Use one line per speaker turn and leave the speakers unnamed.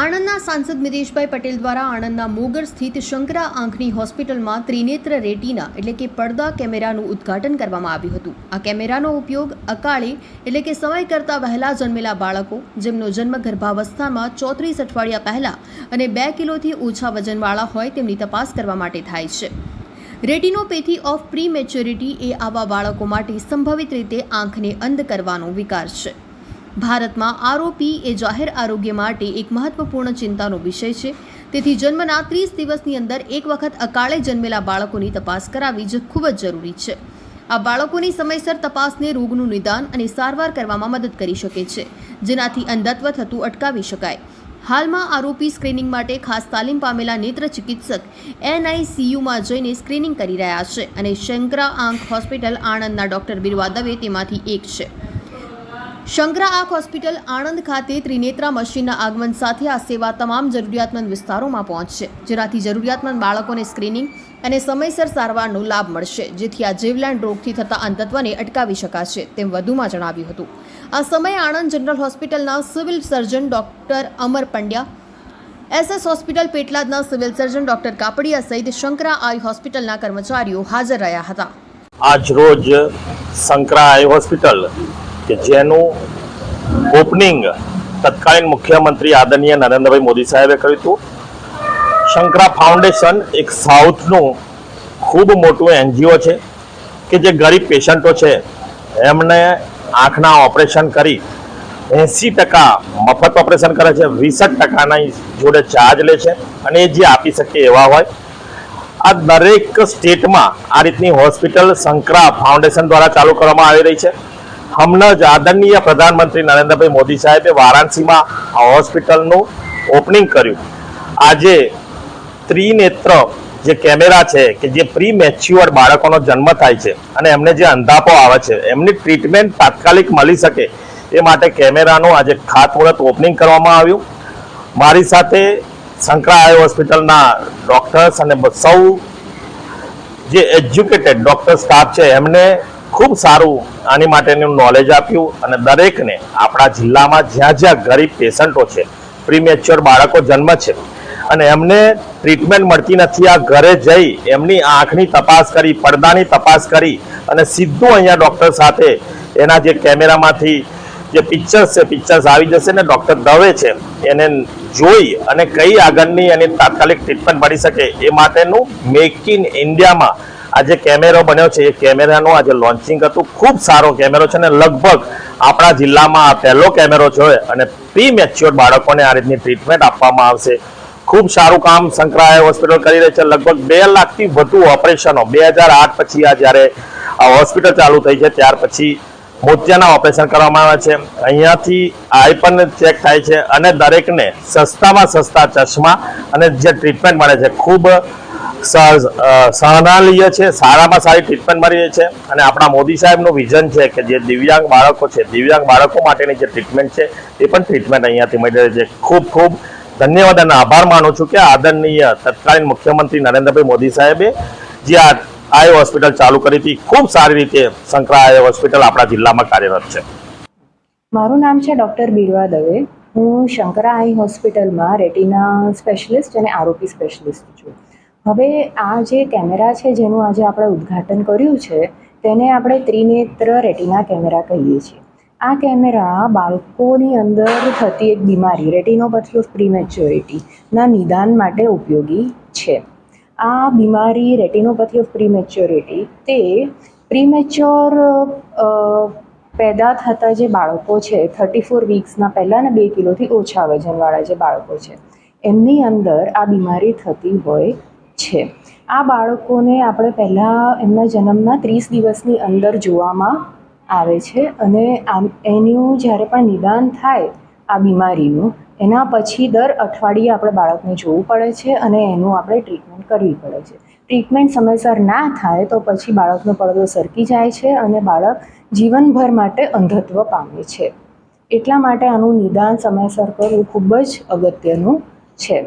આણંદના સાંસદ મિતેશભાઈ પટેલ દ્વારા આણંદના મોગર સ્થિત શંકરા આંખની હોસ્પિટલમાં ત્રિનેત્ર રેટિના એટલે કે પડદા કેમેરાનું ઉદ્ઘાટન કરવામાં આવ્યું હતું. આ કેમેરાનો ઉપયોગ અકાળે એટલે કે સમય કરતાં વહેલા જન્મેલા બાળકો, જેમનો જન્મ ગર્ભાવસ્થામાં ચોત્રીસ અઠવાડિયા પહેલાં અને બે કિલોથી ઓછા વજનવાળા હોય તેમની તપાસ કરવા માટે થાય છે. રેટિનોપેથી ઓફ પ્રી મેચ્યોરિટી એ આવા બાળકો માટે સંભવિત રીતે આંખને અંધ કરવાનો વિકાર છે. ભારતમાં આરોપી એ જાહેર આરોગ્ય માટે એક મહત્વપૂર્ણ ચિંતાનો વિષય છે. તેથી જન્મના ત્રીસ દિવસની અંદર એક વખત અકાળે જન્મેલા બાળકોની તપાસ કરાવવી જ ખૂબ જ જરૂરી છે. આ બાળકોની સમયસર તપાસને રોગનું નિદાન અને સારવાર કરવામાં મદદ કરી શકે છે, જેનાથી અંધત્વ થતું અટકાવી શકાય. હાલમાં આરોપી સ્ક્રીનિંગ માટે ખાસ તાલીમ પામેલા નેત્ર ચિકિત્સક એનઆઈસીયુમાં જઈને સ્ક્રીનિંગ કરી રહ્યા છે અને શંકરા આંખ હોસ્પિટલ આણંદના ડોક્ટર બિરવા દવે તેમાંથી એક છે. શંકરા આંખ હોસ્પિટલ આણંદ ખાતે ત્રિનેત્રા મશીનના આગમન સાથે આ સેવા તમામ જરૂરિયાતમંદ વિસ્તારોમાં પહોંચશે, જેનાથી જરૂરિયાતમંદ બાળકોને સ્ક્રીનિંગ અને સમયસર સારવારનો લાભ મળશે, જેથી આ જીવલેણ રોગથી થતા અંધત્વને અટકાવી શકાશે, તેમ વધુમાં જણાવ્યું હતું. આ સમયે આણંદ જનરલ હોસ્પિટલના civil surgeon doctor Amar Pandya, SS hospital પેટલાદના civil surgeon doctor Kapadia સહિત શંકરા આઈ હોસ્પિટલના કર્મચારીઓ હાજર રહ્યા હતા.
આજ રોજ શંકરા આઈ હોસ્પિટલ કે જેનું ઓપનિંગ તત્કાલીન મુખ્યમંત્રી આદરણીય નરેન્દ્રભાઈ મોદી સાહેબે કર્યું હતું. શંકરા ફાઉન્ડેશન એક સાઉથનું ખૂબ મોટું એનજીઓ છે કે જે ગરીબ પેશન્ટો છે, એમને આંખના ઓપરેશન કરી એંસી ટકા મફત ઓપરેશન કરે છે વીસઠ ટકાના જોડે ચાર્જ લે છે અને એ જે આપી શકે એવા હોય. આ દરેક સ્ટેટમાં આ રીતની હોસ્પિટલ સંકરા ફાઉન્ડેશન દ્વારા ચાલુ કરવામાં આવી રહી છે. હમણાં જ આદરણીય પ્રધાનમંત્રી નરેન્દ્રભાઈ મોદી સાહેબે વારાણસીમાં આ હોસ્પિટલનું ઓપનિંગ કર્યું. આજે ત્રિનેત્ર જે કેમેરા છે કે જે પ્રી મેચ્યુઅર બાળકોનો જન્મ થાય છે અને એમને જે અંધાપો આવે છે, એમની ટ્રીટમેન્ટ તાત્કાલિક મળી શકે એ માટે કેમેરાનું આજે ખાતમુહૂર્ત ઓપનિંગ કરવામાં આવ્યું. મારી સાથે શંકરા આઈ હોસ્પિટલના ડૉક્ટર્સ અને સૌ જે એજ્યુકેટેડ ડૉક્ટર સ્ટાફ છે, એમને ખૂબ સારું આની માટેનું નોલેજ આપ્યું અને દરેકને આપણા જિલ્લામાં જ્યાં જ્યાં ગરીબ પેશન્ટો છે પ્રીમેચ્યોર બાળકો જન્મ છે અને એમને ટ્રીટમેન્ટ મળતી નથી, આ ઘરે જઈ એમની આંખની તપાસ કરી, પડદાની તપાસ કરી અને સીધું અહીંયા ડૉક્ટર સાથે એના જે કેમેરામાંથી જે પિક્ચર્સ છે પિક્ચર્સ આવી જશે ને ડૉક્ટર દવે છે, એને જોઈ અને કઈ આગળની એની તાત્કાલિક ટ્રીટમેન્ટ મળી શકે એ માટેનું મેક ઇન ઇન્ડિયામાં આ જે કેમેરો બન્યો છે, એ કેમેરાનું આજે લોન્ચિંગ હતું. ખૂબ સારો કેમેરો છે અને લગભગ આપણા જિલ્લામાં આ પહેલો કેમેરો છે અને પ્રી મેચ્યોર બાળકોને આ રીતની ટ્રીટમેન્ટ આપવામાં આવશે. ખૂબ સારું કામ સંકળાય હોસ્પિટલ કરી રહી છે. લગભગ બે લાખથી વધુ ઓપરેશનો, બે હજાર આઠ પછી આ જ્યારે આ હોસ્પિટલ ચાલુ થઈ છે, ત્યાર પછી મોતિયાના ઓપરેશન કરવામાં આવે છે. અહીંયાથી આઈ પણ ચેક થાય છે અને દરેકને સસ્તામાં સસ્તા ચશ્મા અને જે ટ્રીટમેન્ટ મળે છે, ખૂબ સહનાલીય છે સારામાં સારી ટ્રીટમેન્ટ મળી છે. અને આપણા મોદી સાહેબનું વિઝન છે કે જે દિવ્યાંગ બાળકો છે, દિવ્યાંગ બાળકો માટેની જે ટ્રીટમેન્ટ છે, એ પણ ટ્રીટમેન્ટ અહીંયાથી મળી રહી છે. ખૂબ ખૂબ ધન્યવાદ અને આભાર માનું છું કે આદરણીય તત્કાલીન મુખ્યમંત્રી નરેન્દ્રભાઈ મોદી સાહેબે જે આ આઈ હોસ્પિટલ ચાલુ કરી હતી. ખૂબ સારી રીતે સંકરા આઈ હોસ્પિટલ આપણા જિલ્લામાં કાર્યરત છે.
મારું નામ છે ડૉક્ટર બીરવા દવે. હું શંકરા આઈ હોસ્પિટલમાં રેટિના સ્પેશિયલિસ્ટ અને આરોપી સ્પેશિયલિસ્ટ છું. હવે આ જે કેમેરા છે, જેનું આજે આપણે ઉદ્ઘાટન કર્યું છે, તેને આપણે ત્રિનેત્ર રેટિના કેમેરા કહીએ છીએ. આ કેમેરા બાળકોની અંદર થતી એક બીમારી રેટિનોપેથી ઓફ પ્રીમેચ્યોરિટીના નિદાન માટે ઉપયોગી છે. આ બીમારી રેટિનોપથી ઓફ પ્રીમેચ્યોરિટી, તે પ્રીમેચ્યોર પેદા થતા જે બાળકો છે, થર્ટી ફોર વીક્સના પહેલાં ને બે કિલોથી ઓછા વજનવાળા જે બાળકો છે, એમની અંદર આ બીમારી થતી હોય છે. આ બાળકોને આપણે પહેલાં એમના જન્મના ત્રીસ દિવસની અંદર જોવામાં આવે છે અને આમ એનું જ્યારે પણ નિદાન થાય આ બીમારીનું, એના પછી દર અઠવાડિયે આપણે બાળકને જોવું પડે છે અને એનું આપણે ટ્રીટમેન્ટ કરવી પડે છે. ટ્રીટમેન્ટ સમયસર ના થાય તો પછી બાળકનો પડદો સરકી જાય છે અને બાળક જીવનભર માટે અંધત્વ પામે છે. એટલા માટે આનું નિદાન સમયસર કરવું ખૂબ જ અગત્યનું છે.